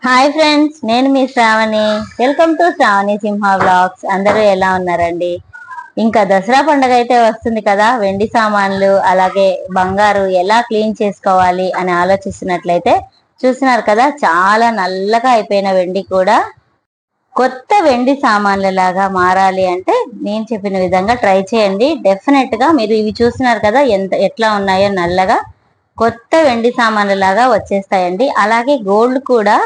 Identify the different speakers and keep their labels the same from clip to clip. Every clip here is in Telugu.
Speaker 1: హాయ్ ఫ్రెండ్స్ నేను మీ Sravani. Welcome to Sravani Simha vlogs అందరూ ఎలా ఉన్నారండి? ఇంకా దసరా పండుగ అయితే వస్తుంది కదా వెండి సామాన్లు అలాగే బంగారు ఎలా క్లీన్ చేసుకోవాలి అని ఆలోచిస్తున్నట్లయితే చూస్తున్నారు కదా చాలా నల్లగా అయిపోయిన వెండి కూడా కొత్త వెండి సామాన్లు లాగా మారాలి అంటే నేను చెప్పిన విధంగా ట్రై చేయండి. డెఫినెట్గా మీరు ఇవి చూస్తున్నారు కదా ఎంత ఎట్లా ఉన్నాయో నల్లగా కొత్త వెండి సామాన్లు లాగా వచ్చేస్తాయండి. అలాగే గోల్డ్ కూడా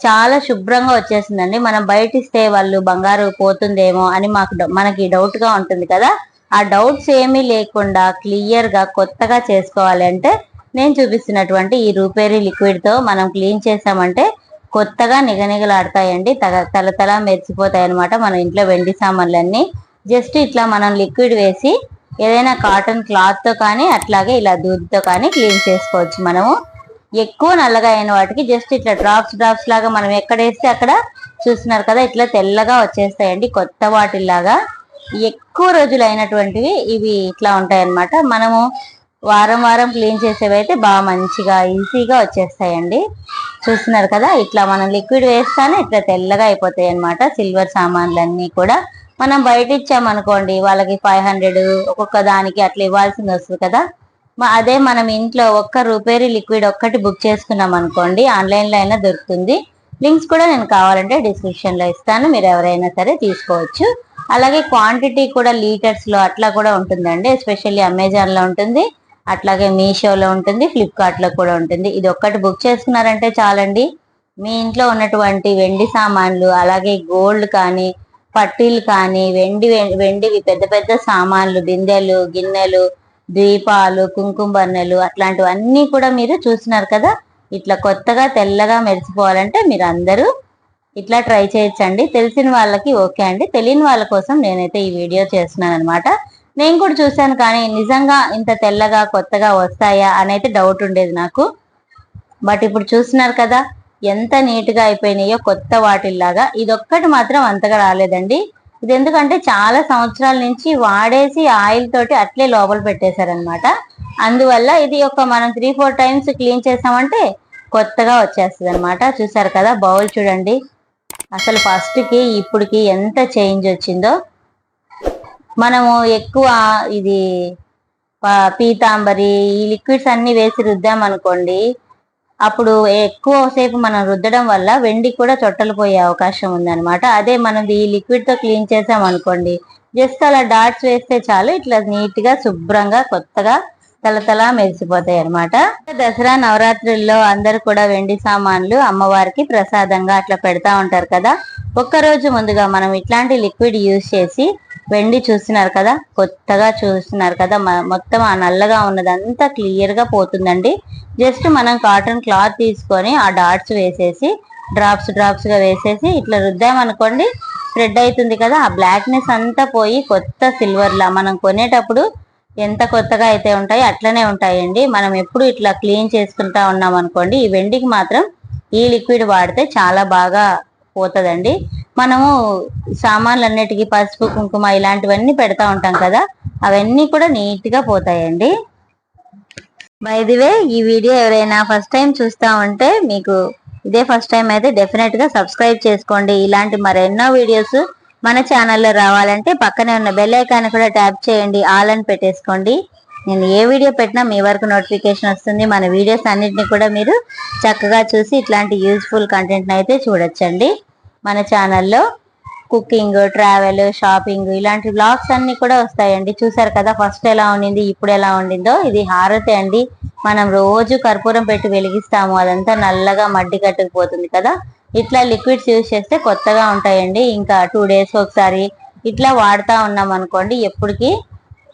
Speaker 1: చాలా శుభ్రంగా వచ్చేసిందండి. మనం బయటిస్తే వాళ్ళు బంగారు పోతుందేమో అని మాకు డౌ- మనకి డౌట్గా ఉంటుంది కదా. ఆ డౌట్స్ ఏమీ లేకుండా క్లియర్గా కొత్తగా చేసుకోవాలి అంటే నేను చూపిస్తున్నటువంటి ఈ రూపేరీ లిక్విడ్తో మనం క్లీన్ చేసామంటే కొత్తగా నిగనిగలాడతాయండి. తగ తల తల మెరిసిపోతాయి అనమాట మన ఇంట్లో వెండి సామాన్లన్నీ. జస్ట్ ఇట్లా మనం లిక్విడ్ వేసి ఏదైనా కాటన్ క్లాత్తో కానీ అట్లాగే ఇలా దూదితో కానీ క్లీన్ చేసుకోవచ్చు మనము. ఎక్కువ నల్లగా అయిన వాటికి జస్ట్ ఇట్లా డ్రాప్స్ డ్రాప్స్ లాగా మనం ఎక్కడ వేస్తే అక్కడ చూస్తున్నారు కదా ఇట్లా తెల్లగా వచ్చేస్తాయండి కొత్త వాటిల్లాగా. ఎక్కువ రోజులు అయినటువంటివి ఇవి ఇట్లా ఉంటాయి అన్నమాట మనము వారం వారం క్లీన్ చేసేవి అయితే బాగా మంచిగా ఈజీగా వచ్చేస్తాయండి. చూస్తున్నారు కదా ఇట్లా మనం లిక్విడ్ వేస్తానే ఇట్లా తెల్లగా అయిపోతాయి అన్నమాట సిల్వర్ సామాన్లన్నీ కూడా. మనం బయట ఇచ్చామనుకోండి వాళ్ళకి ఫైవ్ హండ్రెడ్ ఒక్కొక్క దానికి అట్లా ఇవ్వాల్సింది వస్తుంది కదా. అదే మనం ఇంట్లో ఒక్క రూపేరీ లిక్విడ్ ఒక్కటి బుక్ చేసుకున్నాం అనుకోండి ఆన్లైన్లో అయినా దొరుకుతుంది. లింక్స్ కూడా నేను కావాలంటే డిస్క్రిప్షన్లో ఇస్తాను మీరు ఎవరైనా సరే తీసుకోవచ్చు. అలాగే క్వాంటిటీ కూడా లీటర్స్లో అట్లా కూడా ఉంటుందండి ఎస్పెషల్లీ అమెజాన్లో ఉంటుంది అట్లాగే మీషోలో ఉంటుంది ఫ్లిప్కార్ట్లో కూడా ఉంటుంది. ఇది ఒక్కటి బుక్ చేసుకున్నారంటే చాలండి. మీ ఇంట్లో ఉన్నటువంటి వెండి సామాన్లు అలాగే గోల్డ్ కానీ పట్టీలు కానీ వెండి వెండివి పెద్ద పెద్ద సామాన్లు బిందెలు గిన్నెలు దీపాలు కుంకుమ అట్లాంటివన్నీ కూడా మీరు చూస్తున్నారు కదా? ఇట్లా కొత్తగా తెల్లగా మెరిసిపోవాలంటే మీరు అందరూ ఇట్లా ట్రై చేయొచ్చండి. తెలిసిన వాళ్ళకి ఓకే అండి. తెలియని వాళ్ళ కోసం నేనైతే ఈ వీడియో చేస్తున్నాను అనమాట నేను కూడా చూశాను కానీ నిజంగా ఇంత తెల్లగా కొత్తగా వస్తాయా అనైతే డౌట్ ఉండేది నాకు. బట్ ఇప్పుడు చూస్తున్నారు కదా ఎంత నీట్గా అయిపోయినాయో కొత్త వాటిల్లాగా. ఇదొక్కటి మాత్రం అంతగా రాలేదండి. ఇది ఎందుకంటే చాలా సంవత్సరాల నుంచి వాడేసి ఆయిల్ తోటి అట్లే లోపల పెట్టేశారనమాట అందువల్ల ఇది ఒక మనం త్రీ ఫోర్ టైమ్స్ క్లీన్ చేసామంటే కొత్తగా వచ్చేస్తుంది అనమాట చూసారు కదా బౌల్ చూడండి. అసలు ఫస్ట్కి ఇప్పటికి ఎంత చేంజ్ వచ్చిందో. మనము ఎక్కువ ఇది పీతాంబరి ఈ లిక్విడ్స్ అన్ని వేసి రుద్దామనుకోండి అప్పుడు ఎక్కువ సేపు మనం రుద్దడం వల్ల వెండి కూడా చొట్టలు పోయే అవకాశం ఉందన్నమాట. అదే మనం ఈ లిక్విడ్తో క్లీన్ చేసాం అనుకోండి జస్ట్ అలా డాట్స్ వేస్తే చాలు ఇట్లా నీట్గా శుభ్రంగా కొత్తగా తలతలా మెరిసిపోతాయి అన్నమాట. దసరా నవరాత్రుల్లో అందరు కూడా వెండి సామాన్లు అమ్మవారికి ప్రసాదంగా అట్లా పెడతా ఉంటారు కదా. ఒక్క రోజు ముందుగా మనం ఇట్లాంటి లిక్విడ్ యూజ్ చేసి వెండి చూస్తున్నారు కదా కొత్తగా చూస్తున్నారు కదా మొత్తం ఆ నల్లగా ఉన్నదంతా క్లియర్గా పోతుందండి. జస్ట్ మనం కాటన్ క్లాత్ తీసుకొని ఆ డాట్స్ వేసేసి డ్రాప్స్ డ్రాప్స్గా వేసేసి ఇట్లా రుద్దామనుకోండి స్ప్రెడ్ అవుతుంది కదా ఆ బ్లాక్నెస్ అంతా పోయి కొత్త సిల్వర్లా మనం కొనేటప్పుడు ఎంత కొత్తగా అయితే ఉంటాయో అట్లనే ఉంటాయండి. మనం ఎప్పుడు ఇట్లా క్లీన్ చేసుకుంటా ఉన్నాం అనుకోండి ఈ వెండికి మాత్రం ఈ లిక్విడ్ వాడితే చాలా బాగా పోతుందండి. మనము సామాన్లన్నిటికీ పసుపు కుంకుమ ఇలాంటివన్నీ పెడతా ఉంటాం కదా అవన్నీ కూడా నీట్గా పోతాయండి. బై ది వే ఈ వీడియో ఎవరైనా ఫస్ట్ టైం చూస్తా ఉంటే మీకు ఇదే ఫస్ట్ టైం అయితే డెఫినెట్గా సబ్స్క్రైబ్ చేసుకోండి. ఇలాంటి మరెన్నో వీడియోస్ మన ఛానల్లో రావాలంటే పక్కనే ఉన్న బెల్ ఐకాన్ కూడా ట్యాప్ చేయండి. ఆల్ అని పెట్టేసుకోండి. నేను ఏ వీడియో పెట్టినా మీ వరకు నోటిఫికేషన్ వస్తుంది. మన వీడియోస్ అన్నిటిని కూడా మీరు చక్కగా చూసి ఇట్లాంటి యూజ్ఫుల్ కంటెంట్ని అయితే చూడొచ్చండి. మన ఛానల్లో కుకింగ్ ట్రావెల్ షాపింగ్ ఇలాంటి బ్లాగ్స్ అన్ని కూడా వస్తాయండి. చూసారు కదా ఫస్ట్ ఎలా ఉండింది ఇప్పుడు ఎలా ఉండిందో. ఇది హారతి అండి. మనం రోజు కర్పూరం పెట్టి వెలిగిస్తాము. అదంతా నల్లగా మడ్డి కట్టుకుపోతుంది కదా. ఇట్లా లిక్విడ్స్ యూజ్ చేస్తే కొత్తగా ఉంటాయండి. ఇంకా టూ డేస్ ఒకసారి ఇట్లా వాడుతూ ఉన్నాం అనుకోండి ఎప్పటికీ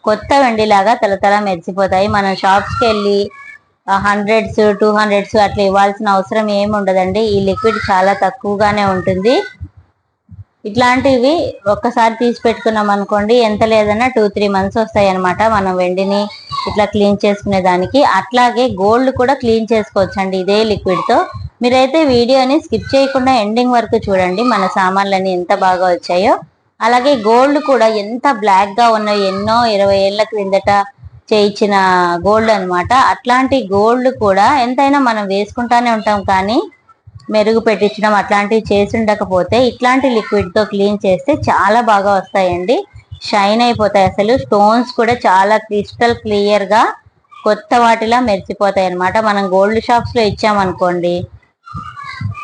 Speaker 1: కొత్త వెండిలాగా తలతల మెరిసిపోతాయి. మనం షాప్స్కి వెళ్ళి హండ్రెడ్స్ టూ హండ్రెడ్స్ అట్లా ఇవ్వాల్సిన అవసరం ఏమి ఉండదండి ఈ లిక్విడ్ చాలా తక్కువగానే ఉంటుంది. ఇట్లాంటివి ఒక్కసారి తీసి పెట్టుకున్నాం అనుకోండి ఎంత లేదన్నా టూ త్రీ మంత్స్ వస్తాయి అనమాట మనం వెండిని ఇట్లా క్లీన్ చేసుకునే దానికి. అట్లాగే గోల్డ్ కూడా క్లీన్ చేసుకోవచ్చు అండి ఇదే లిక్విడ్తో మీరైతే వీడియోని స్కిప్ చేయకుండా ఎండింగ్ వరకు చూడండి మన సామాన్లన్నీ ఎంత బాగా వచ్చాయో. అలాగే గోల్డ్ కూడా ఎంత బ్లాక్గా ఉన్నాయో ఎన్నో ఇరవై ఏళ్ళ క్రిందట చేయించిన గోల్డ్ అనమాట అట్లాంటి గోల్డ్ కూడా ఎంతైనా మనం వేసుకుంటానే ఉంటాం కానీ మెరుగు పెట్టించడం అట్లాంటివి చేసి ఉండకపోతే ఇట్లాంటి లిక్విడ్తో క్లీన్ చేస్తే చాలా బాగా వస్తాయండి. షైన్ అయిపోతాయి అసలు. స్టోన్స్ కూడా చాలా క్రిస్టల్ క్లియర్గా కొత్త వాటిలా మెరిచిపోతాయి అనమాట మనం గోల్డ్ షాప్స్లో ఇచ్చామనుకోండి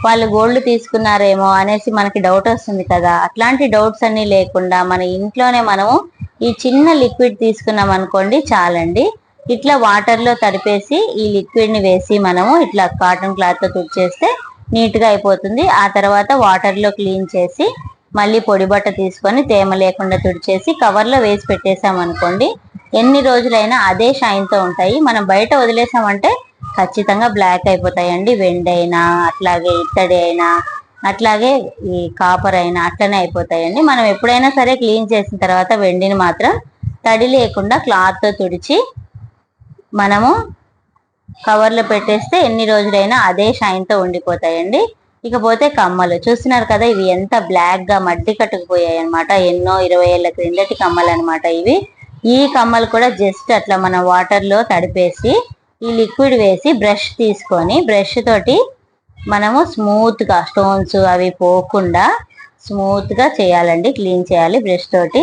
Speaker 1: వాళ్ళు గోల్డ్ తీసుకున్నారేమో అనేసి మనకి డౌట్ వస్తుంది కదా. అట్లాంటి డౌట్స్ అన్నీ లేకుండా మన ఇంట్లోనే మనము ఈ చిన్న లిక్విడ్ తీసుకున్నాం అనుకోండి చాలండి. ఇట్లా వాటర్లో తడిపేసి ఈ లిక్విడ్ని వేసి మనము ఇట్లా కాటన్ క్లాత్తో తుడిచేస్తే నీట్గా అయిపోతుంది. ఆ తర్వాత వాటర్లో క్లీన్ చేసి మళ్ళీ పొడి బట్ట తీసుకొని తేమ లేకుండా తుడిచేసి కవర్లో వేసి పెట్టేసామనుకోండి ఎన్ని రోజులైనా అదే షైన్తో ఉంటాయి. మనం బయట వదిలేసామంటే ఖచ్చితంగా బ్లాక్ అయిపోతాయండి. వెండి అయినా అట్లాగే ఇత్తడి అయినా అట్లాగే ఈ కాపర్ అయినా అట్లనే అయిపోతాయండి. మనం ఎప్పుడైనా సరే క్లీన్ చేసిన తర్వాత వెండిని మాత్రం తడి లేకుండా క్లాత్తో తుడిచి మనము కవర్లో పెట్టేస్తే ఎన్ని రోజులైనా అదే షైన్తో ఉండిపోతాయండి. ఇకపోతే కమ్మలు. చూస్తున్నారు కదా ఇవి ఎంత బ్లాక్గా మడ్డి కట్టుకుపోయాయి అనమాట ఎన్నో ఇరవై ఏళ్ళ క్రిందటి కమ్మలు అనమాట ఇవి. ఈ కమ్మలు కూడా జస్ట్ అట్లా మనం వాటర్లో తడిపేసి ఈ లిక్విడ్ వేసి బ్రష్ తీసుకొని బ్రష్ తోటి మనము స్మూత్గా స్టోన్స్ అవి పోకుండా స్మూత్గా చేయాలండి. క్లీన్ చేయాలి బ్రష్ తోటి.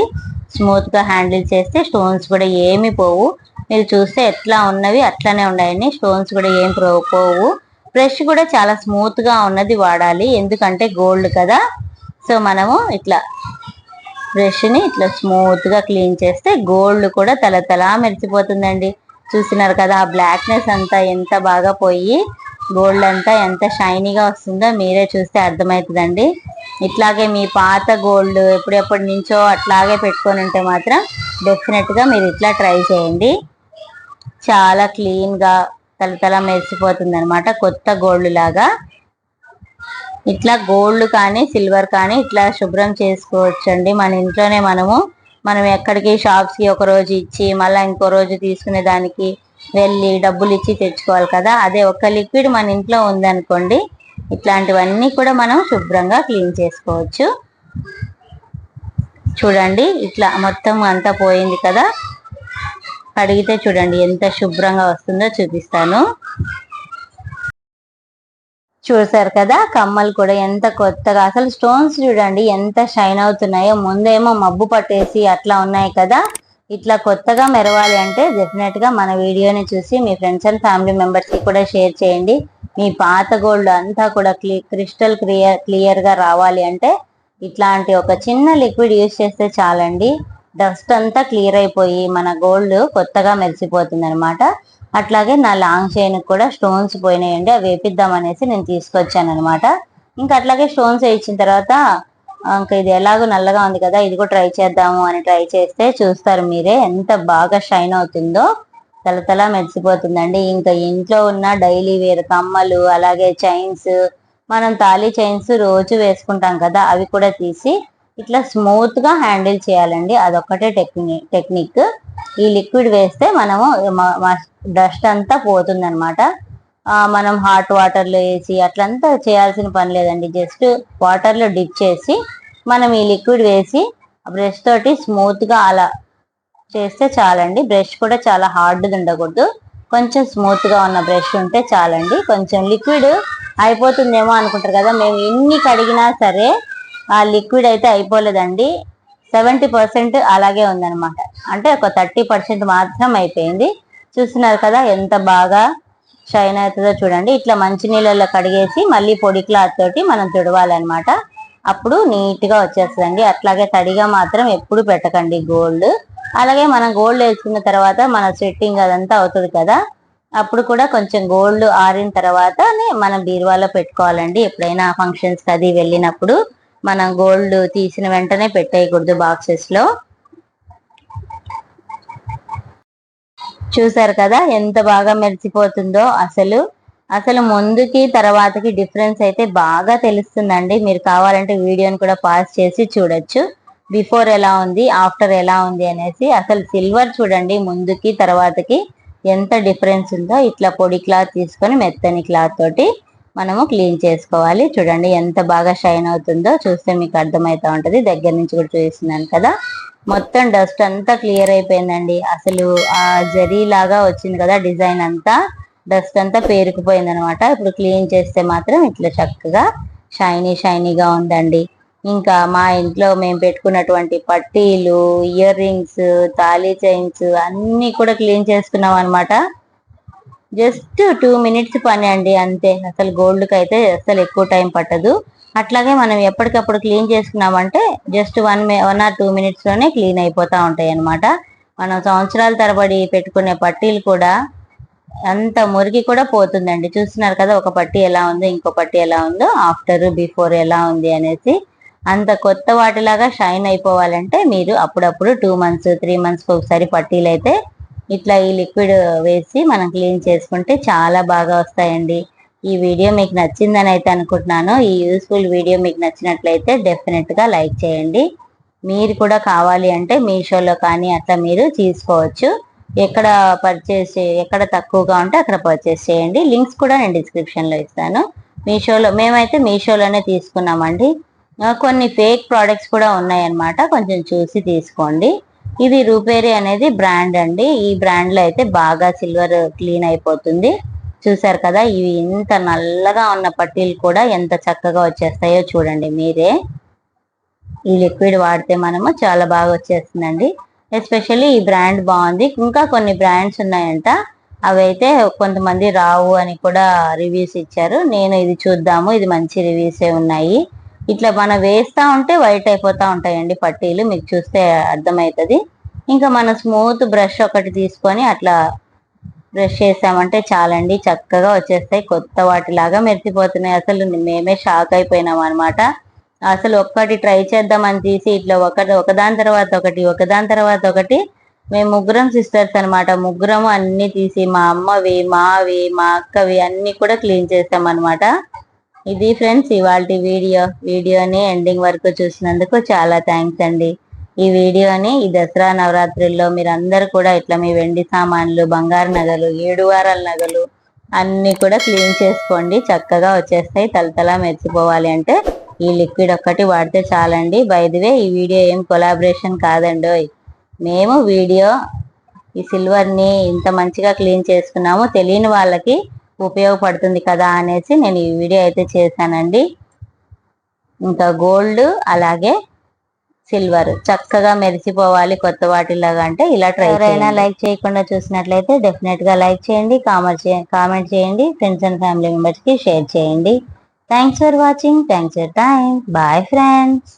Speaker 1: స్మూత్గా హ్యాండిల్ చేస్తే స్టోన్స్ కూడా ఏమి పోవు. మీరు చూస్తే ఎట్లా ఉన్నవి అట్లానే ఉన్నాయండి స్టోన్స్ కూడా ఏం పోవు. బ్రష్ కూడా చాలా స్మూత్గా ఉన్నది వాడాలి. ఎందుకంటే గోల్డ్ కదా. సో మనము ఇట్లా బ్రష్ని ఇట్లా స్మూత్గా క్లీన్ చేస్తే గోల్డ్ కూడా తల తలా మెరిచిపోతుందండి చూసినారు కదా ఆ బ్లాక్నెస్ అంతా ఎంత బాగా పోయి గోల్డ్ అంతా ఎంత షైనీగా వస్తుందో మీరే చూస్తే అర్థమవుతుందండి. ఇట్లాగే మీ పాత గోల్డ్ ఎప్పుడెప్పటి నుంచో అట్లాగే పెట్టుకొని ఉంటే మాత్రం డెఫినెట్గా మీరు ఇట్లా ట్రై చేయండి. చాలా క్లీన్గా తలతల మెరిసిపోతుంది అనమాట కొత్త గోల్డ్ లాగా. ఇట్లా గోల్డ్ కానీ సిల్వర్ కానీ ఇట్లా శుభ్రం చేసుకోవచ్చండి. మన ఇంట్లోనే మనము మనం ఎక్కడికి షాప్స్కి ఒక రోజు ఇచ్చి మళ్ళీ ఇంకో రోజు తీసుకునే దానికి వెళ్ళి డబ్బులు ఇచ్చి తెచ్చుకోవాలి కదా. అదే ఒక లిక్విడ్ మన ఇంట్లో ఉందనుకోండి ఇట్లాంటివన్నీ కూడా మనం శుభ్రంగా క్లీన్ చేసుకోవచ్చు. చూడండి ఇట్లా మొత్తం అంతా పోయింది కదా. కడిగితే చూడండి ఎంత శుభ్రంగా వస్తుందో చూపిస్తాను. చూసారు కదా కమ్మలు కూడా ఎంత కొత్తగా అసలు స్టోన్స్ చూడండి ఎంత షైన్ అవుతున్నాయో. ముందేమో మబ్బు పట్టేసి అట్లా ఉన్నాయి కదా ఇట్లా కొత్తగా మెరవాలి అంటే డెఫినెట్గా మన వీడియోని చూసి మీ ఫ్రెండ్స్ అండ్ ఫ్యామిలీ మెంబర్స్కి కూడా షేర్ చేయండి. మీ పాత గోల్డ్ అంతా కూడా క్రిస్టల్ క్లియర్ క్లియర్గా రావాలి అంటే ఇట్లాంటి ఒక చిన్న లిక్విడ్ యూజ్ చేస్తే చాలండి. డస్ట్ అంతా క్లియర్ అయిపోయి మన గోల్డ్ కొత్తగా మెరిసిపోతుంది అనమాట అట్లాగే నా లాంగ్ చైన్ కూడా స్టోన్స్ పోయినాయండి అవి వేపిద్దాం అనేసి నేను తీసుకొచ్చాను అనమాట ఇంకా అట్లాగే స్టోన్స్ వేయించిన తర్వాత ఇంకా ఇది ఎలాగో నల్లగా ఉంది కదా ఇది కూడా ట్రై చేద్దాము అని ట్రై చేస్తే చూస్తారు మీరే ఎంత బాగా షైన్ అవుతుందో. తలతల మెరిసిపోతుందండి. ఇంకా ఇంట్లో ఉన్న డైలీ వేర్ కమ్మలు అలాగే చైన్స్ మనం తాళీ చైన్స్ రోజు వేసుకుంటాం కదా అవి కూడా తీసి ఇట్లా స్మూత్గా హ్యాండిల్ చేయాలండి. అదొక్కటే టెక్నిక్ టెక్నిక్ ఈ లిక్విడ్ వేస్తే మనము డస్ట్ అంతా పోతుందనమాట మనం హాట్ వాటర్లో వేసి అట్లంతా చేయాల్సిన పని లేదండి. జస్ట్ వాటర్లో డిప్ చేసి మనం ఈ లిక్విడ్ వేసి బ్రష్ తోటి స్మూత్గా అలా చేస్తే చాలండి. బ్రష్ కూడా చాలా హార్డ్గా ఉండకూడదు. కొంచెం స్మూత్గా ఉన్న బ్రష్ ఉంటే చాలండి. కొంచెం లిక్విడ్ అయిపోతుందేమో అనుకుంటారు కదా. మేము ఎన్ని కడిగినా సరే ఆ లిక్విడ్ అయితే అయిపోలేదండి. సెవెంటీ పర్సెంట్ అలాగే ఉందనమాట అంటే ఒక థర్టీ పర్సెంట్ మాత్రం అయిపోయింది. చూస్తున్నారు కదా ఎంత బాగా షైన్ అవుతుందో చూడండి. ఇట్లా మంచి నీళ్ళల్లో కడిగేసి మళ్ళీ పొడి క్లాత్ తోటి మనం తుడవాలన్నమాట. అప్పుడు నీట్గా వచ్చేస్తుందండి. అట్లాగే తడిగా మాత్రం ఎప్పుడు పెట్టకండి గోల్డ్ అలాగే మనం గోల్డ్ వేసుకున్న తర్వాత మన స్వెట్టింగ్ అదంతా అవుతుంది కదా. అప్పుడు కూడా కొంచెం గోల్డ్ ఆరిన తర్వాతనే మనం బీరువాలో పెట్టుకోవాలండి. ఎప్పుడైనా ఫంక్షన్స్ అది వెళ్ళినప్పుడు. మనం గోల్డ్ తీసిన వెంటనే పెట్టేయకూడదు బాక్సెస్లో. చూసారు కదా ఎంత బాగా మెరిసిపోతుందో అసలు. అసలు ముందుకి తర్వాతకి డిఫరెన్స్ అయితే బాగా తెలుస్తుందండి. మీరు కావాలంటే వీడియోని కూడా పాస్ చేసి చూడొచ్చు. బిఫోర్ ఎలా ఉంది ఆఫ్టర్ ఎలా ఉంది అనేసి. అసలు సిల్వర్ చూడండి ముందుకి తర్వాతకి ఎంత డిఫరెన్స్ ఉందో. ఇట్లా పొడి క్లాత్ తీసుకొని మెత్తని క్లాత్ తోటి మనము క్లీన్ చేసుకోవాలి. చూడండి ఎంత బాగా షైన్ అవుతుందో చూస్తే మీకు అర్థమవుతా ఉంటుంది. దగ్గర నుంచి కూడా చూపిస్తున్నాను కదా. మొత్తం డస్ట్ అంతా క్లియర్ అయిపోయిందండి. అసలు ఆ జరీ లాగా వచ్చింది కదా డిజైన్ అంతా. డస్ట్ అంతా పేరుకుపోయింది అనమాట ఇప్పుడు క్లీన్ చేస్తే మాత్రం ఇట్లా చక్కగా షైనీ షైనీగా ఉందండి. ఇంకా మా ఇంట్లో మేము పెట్టుకున్నటువంటి పట్టీలు ఇయర్ రింగ్స్ తాళీ చైన్స్ అన్నీ కూడా క్లీన్ చేసుకున్నాం అనమాట జస్ట్ టూ మినిట్స్ పని అండి అంతే. అసలు గోల్డ్కి అయితే అసలు ఎక్కువ టైం పట్టదు. అట్లాగే మనం ఎప్పటికప్పుడు క్లీన్ చేసుకున్నామంటే just one one or two మినిట్స్లోనే clean అయిపోతూ ఉంటాయి అనమాట మనం సంవత్సరాల తరబడి పెట్టుకునే పట్టీలు కూడా అంత మురికి కూడా పోతుందండి. చూస్తున్నారు కదా ఒక పట్టీ ఎలా ఉందో ఇంకో పట్టీ ఎలా ఉందో ఆఫ్టర్ బిఫోర్ ఎలా ఉంది అనేసి. అంత కొత్త వాటిలాగా షైన్ అయిపోవాలంటే మీరు అప్పుడప్పుడు టూ మంత్స్ త్రీ మంత్స్కి ఒకసారి పట్టీలు అయితే ఇట్లా ఈ లిక్విడ్ వేసి మనం క్లీన్ చేసుకుంటే చాలా బాగా వస్తాయండి. ఈ వీడియో మీకు నచ్చిందని అయితే అనుకుంటున్నాను. ఈ యూస్ఫుల్ వీడియో మీకు నచ్చినట్లయితే డెఫినెట్గా లైక్ చేయండి. మీరు కూడా కావాలి అంటే మీషోలో కానీ అట్లా మీరు తీసుకోవచ్చు. ఎక్కడ పర్చేస్ ఎక్కడ తక్కువగా ఉంటే అక్కడ పర్చేస్ చేయండి. లింక్స్ కూడా నేను డిస్క్రిప్షన్లో ఇస్తాను. మీషోలో మేమైతే మీషోలోనే తీసుకున్నామండి. కొన్ని ఫేక్ ప్రోడక్ట్స్ కూడా ఉన్నాయన్నమాట. కొంచెం చూసి తీసుకోండి. ఇది రూపేరి అనేది బ్రాండ్ అండి. ఈ బ్రాండ్లో అయితే బాగా సిల్వర్ క్లీన్ అయిపోతుంది. చూసారు కదా ఇవి ఇంత నల్లగా ఉన్న పట్టీలు కూడా ఎంత చక్కగా వచ్చేస్తాయో చూడండి మీరే. ఈ లిక్విడ్ వాడితే మనము చాలా బాగా వచ్చేస్తుందండి. ఎస్పెషల్లీ ఈ బ్రాండ్ బాగుంది. ఇంకా కొన్ని బ్రాండ్స్ ఉన్నాయంట. అవి అయితే కొంతమంది రావు అని కూడా రివ్యూస్ ఇచ్చారు. నేను ఇది చూద్దాము. ఇది మంచి రివ్యూసే ఉన్నాయి. ఇట్లా మనం వేస్తూ ఉంటే వైట్ అయిపోతూ ఉంటాయండి పట్టీలు మీకు చూస్తే అర్థమవుతుంది. ఇంకా మన స్మూత్ బ్రష్ ఒకటి తీసుకొని అట్లా బ్రష్ చేసామంటే చాలండి చక్కగా వచ్చేస్తాయి. కొత్త వాటిలాగా మెరిసిపోతున్నాయి. అసలు మేమే షాక్ అయిపోయినాం అనమాట అసలు ఒక్కటి ట్రై చేద్దామని తీసి ఇట్లా ఒకటి ఒకదాని తర్వాత ఒకటి ఒకదాని తర్వాత ఒకటి మేము ముగ్గురం సిస్టర్స్ అనమాట ముగ్గురం అన్ని తీసి మా అమ్మవి మావి మా అక్కవి అన్ని కూడా క్లీన్ చేస్తాం అనమాట ఇది ఫ్రెండ్స్ ఇవాళ వీడియో. వీడియోని ఎండింగ్ వరకు చూసినందుకు చాలా థ్యాంక్స్ అండి. ఈ వీడియోని ఈ దసరా నవరాత్రుల్లో మీరందరూ కూడా ఇట్లా మీ వెండి సామాన్లు బంగారు నగలు ఏడు వారాల నగలు అన్ని కూడా క్లీన్ చేసుకోండి. చక్కగా వచ్చేస్తాయి. తలతలా మెచ్చిపోవాలి అంటే ఈ లిక్విడ్ ఒక్కటి వాడితే చాలండి. బైదివే ఈ వీడియో ఏం కొలాబరేషన్ కాదండి మేము వీడియో ఈ సిల్వర్ని ఇంత మంచిగా క్లీన్ చేసుకున్నాము. తెలియని వాళ్ళకి ఉపయోగపడుతుంది కదా అనేసి నేను ఈ వీడియో అయితే చేశానండి. ఇంకా గోల్డ్ అలాగే సిల్వర్. చక్కగా మెరిసిపోవాలి కొత్త వాటిలాగా అంటే ఇలా ట్రై ఎవరైనా లైక్ చేయకుండా చూసినట్లయితే డెఫినెట్గా లైక్ చేయండి కామెంట్ చేయండి కామెంట్ చేయండి ఫ్రెండ్స్ అండ్ ఫ్యామిలీ మెంబర్స్కి షేర్ చేయండి. Thanks for watching thanks for time bye friends